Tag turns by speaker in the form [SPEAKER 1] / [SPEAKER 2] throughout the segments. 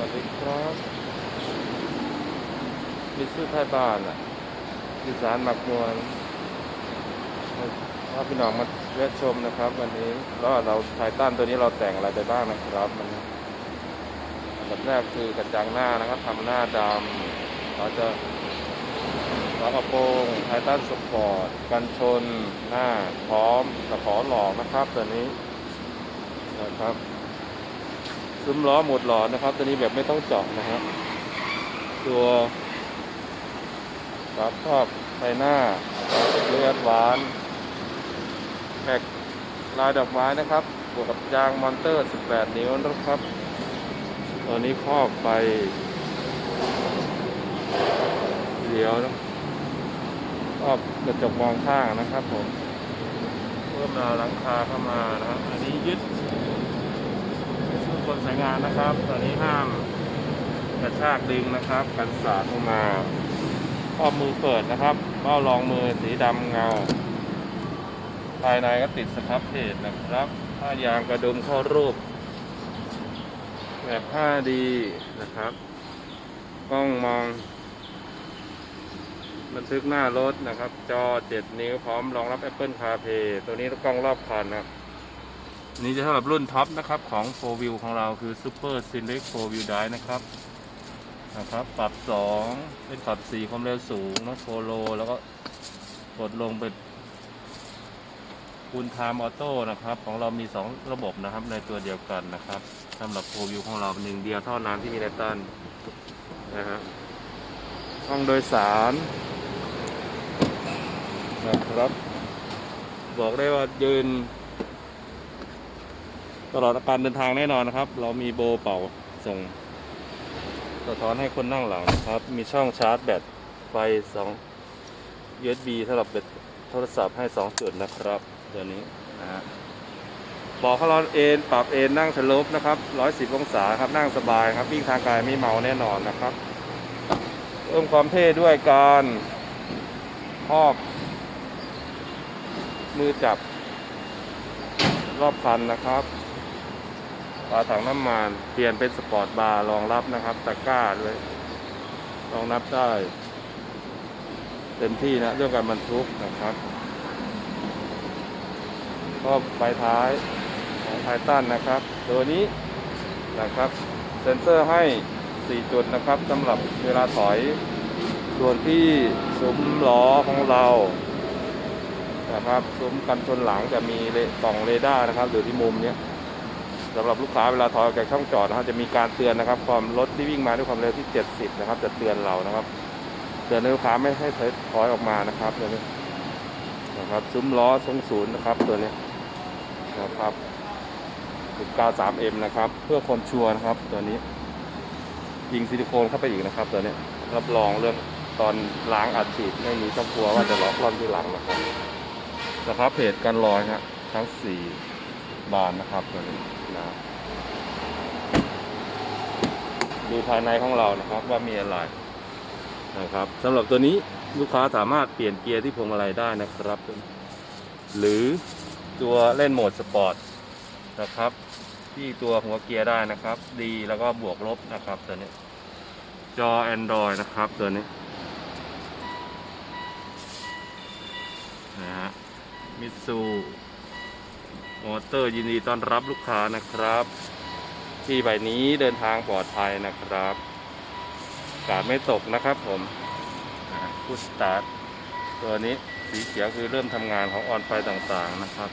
[SPEAKER 1] วัสดีครับมิตรซื่อไทยบ้านอะอีสานหมักมวนถ้าพี่น้องมาแวะชมนะครับ วันนี้แล้วเราไทตันตัวนี้เราแต่งอะไรไปบ้างนะครับมันอันดับแรกคือกระจังหน้านะครับทำหน้าดำเราจะฝากระโปรงไทตันสปอร์ต กันชน หน้า พร้อมตะขอหลอกนะครับ ตัวนี้นะครับ ซุ้มล้อหมดหลอดนะครับ ตัวนี้แบบไม่ต้องเจาะนะครับ ตัวฝาครอบไฟหน้าเลือดหวานแม็กลายดอกไม้นะครับบวกกับยางมอนเตอร์ 18 นิ้วนะครับ ตัวนี้ครอบไฟเหลียวนะครอบกระจกมองข้างนะครับผมเพิ่มราวหลังคาเข้ามานะครับอันนี้ยึด คนสายงานนะครับตอนนี้ห้ามกระชากดึงนะครับ กันสาดลงมาข้อมือเปิดนะครับเบ้ารองมือสีดำเงา ภายในก็ติดสครับเพจนะครับผ้ายางกระดุมเข้ารูป แบบ 5D นะครับกล้องมองบันทึกหน้ารถนะครับ จอ 7 นิ้วพร้อมรองรับ Apple CarPlay ตัวนี้กล้องรอบคันนะครับ อันนี้จะสำหรับรุ่นท็อปนะครับของ 4 View ของเราคือ Super Select 4 View Drive นะครับนะครับ ปรับ 2 เป็นปรับ 4 ความเร็วสูงนะโฟโล แล้วก็กดลงเป็นคุณไทม์ออโต้นะครับ ของเรามี 2 ระบบนะครับในตัวเดียวกันนะครับสำหรับ4 View ของเราหนึ่งเดียวเท่านั้นที่มีไดตันนะฮะห้องโดยสารนะครับ บอกได้ว่ายืน ตลอดการเดินทางแน่นอนนะครับ เรามีโบเป่าส่งสะท้อนให้คนนั่งหลังนะครับ มีช่องชาร์จแบตไฟ 2 USB สำหรับแบตโทรศัพท์ให้ 2 จุดนะครับเดี๋ยวนี้นะฮะบอกเขาเราเอนปรับเอนนั่งสโลปนะครับ 110 องศาครับนั่งสบายครับวิ่งทางไกลไม่เมาแน่นอนนะครับเพิ่มความเท่ด้วยการครอบมือจับรอบคันนะครับ ฝาถังน้ำมันเปลี่ยนเป็นสปอร์ตบาร์รองรับนะครับตะกร้าด้วยรองรับได้ เต็มที่นะเรื่องการบรรทุกนะครับก็ไฟท้ายของไททันนะครับ ตัวนี้นะครับเซ็นเซอร์ให้ 4 จุดนะครับสำหรับเวลาถอยส่วนที่ซุ้มล้อของเรานะครับซุ้มกันชนหลังจะมีเลกล่องเรดาร์นะครับอยู่ที่มุมเนี้ย สำหรับลูกค้าเวลาถอยออกจากช่องจอดนะครับจะมีการเตือนนะครับ ความรถที่วิ่งมาด้วยความเร็วที่ 70 นะครับ จะเตือนเรานะครับ เตือนให้ลูกค้าไม่ให้ถอยออกมานะครับตัวนี้นะครับซุ้มล้อทรงศูนย์นะครับตัวนี้นะครับ93 m นะครับ เพื่อความชัวร์นะครับ ตัวนี้ ยิงซิลิโคนเข้าไปอีกนะครับ ตัวนี้รับรองเรื่องตอนล้างอัดฉีดไม่มีต้องกลัวว่าจะล็อกล่อนที่หลังนะครับนะครับเพจกันรอยฮะทั้ง 4 บานนะครับตัวนี้ นะดูภายในของเรานะครับว่ามีอะไรนะครับสำหรับตัวนี้ลูกค้าสามารถเปลี่ยนเกียร์ที่พวงมาลัยได้นะครับ หรือตัวเล่นโหมดสปอร์ตนะครับ ที่ตัวหัวเกียร์ได้นะครับ ดีแล้วก็บวกลบนะครับตัวนี้ จอ Android นะครับตัวนี้นะฮะมิตซู มอเตอร์ยินดีต้อนรับลูกค้านะครับ ที่ใบนี้เดินทางปลอดภัยนะครับกาดไม่ตกนะครับผมพุสตาร์ทตัวนี้สีเขียวคือเริ่มทำงานของออนไฟต่างๆนะครับ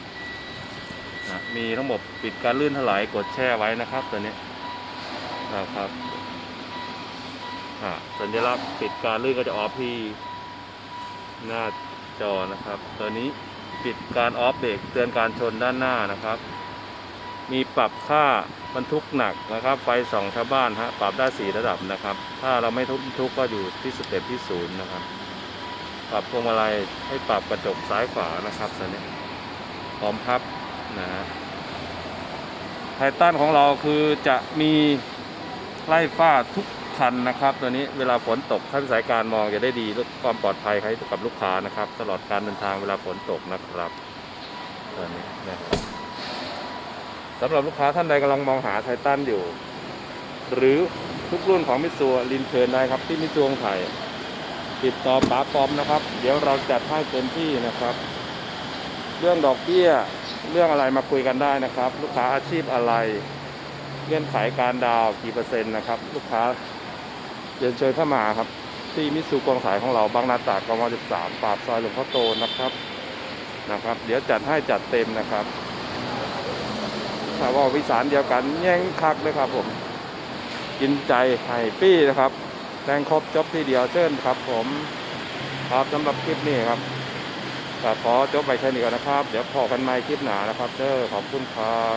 [SPEAKER 1] นะมีทั้งหมดปิดการลื่นถลายกดแช่ไว้นะครับตัวนี้นะครับสัญลักษณ์ปิดการลื่นก็จะออฟที่หน้าจอนะครับ ตัวนี้ ปิดการออฟเบรกเตือนการชนด้านหน้านะครับ มีปรับค่าบรรทุกหนักนะครับ ไฟสองชาวบ้านฮะปรับได้สีระดับนะครับ ถ้าเราไม่ทุกทุกก็อยู่ที่สเต็ปที่ศูนย์นะครับ ปรับพวงมาลัยให้ปรับกระจกซ้ายขวานะครับตอนนี้พร้อมพับนะฮะไททันของเราคือจะมีไล่ฟ้าทุก คันนะครับ ตัวนี้เวลาฝนตกท่านสายการมองจะได้ดีลดความปลอดภัยให้กับลูกค้านะครับ ตลอดการเดินทางเวลาฝนตกนะครับตัวนี้นะครับสำหรับลูกค้าท่านใดกำลังมองหาไททันอยู่ หรือทุกรุ่นของมิสูลินเชิญได้ครับที่มิสูของไทยติดต่อป๋าปอมนะครับ เดี๋ยวเราจัดให้เต็มที่นะครับ เรื่องดอกเบี้ยเรื่องอะไรมาคุยกันได้นะครับ ลูกค้าอาชีพอะไรเงื่อนไขการดาวกี่เปอร์เซ็นต์นะครับ ลูกค้า เรียนเชิญเข้ามาครับ ที่มิสูกองขายของเราบางนาตรากกม13ปราบซอยหลวงพ่อโตนะครับนะครับ เดี๋ยวจัดให้จัดเต็มนะครับถ้าว่าวิสานเดียวกันแย่งคักเลยครับผม กินใจไห่ปี้นะครับแตงครบจบที่เดียวเชิญครับผมครับสำหรับคลิปนี้ครับแต่ขอจบไปแค่นี้ก่อนนะครับ เดี๋ยวพอกันใหม่คลิปหนานะครับเด้อขอบคุณครับ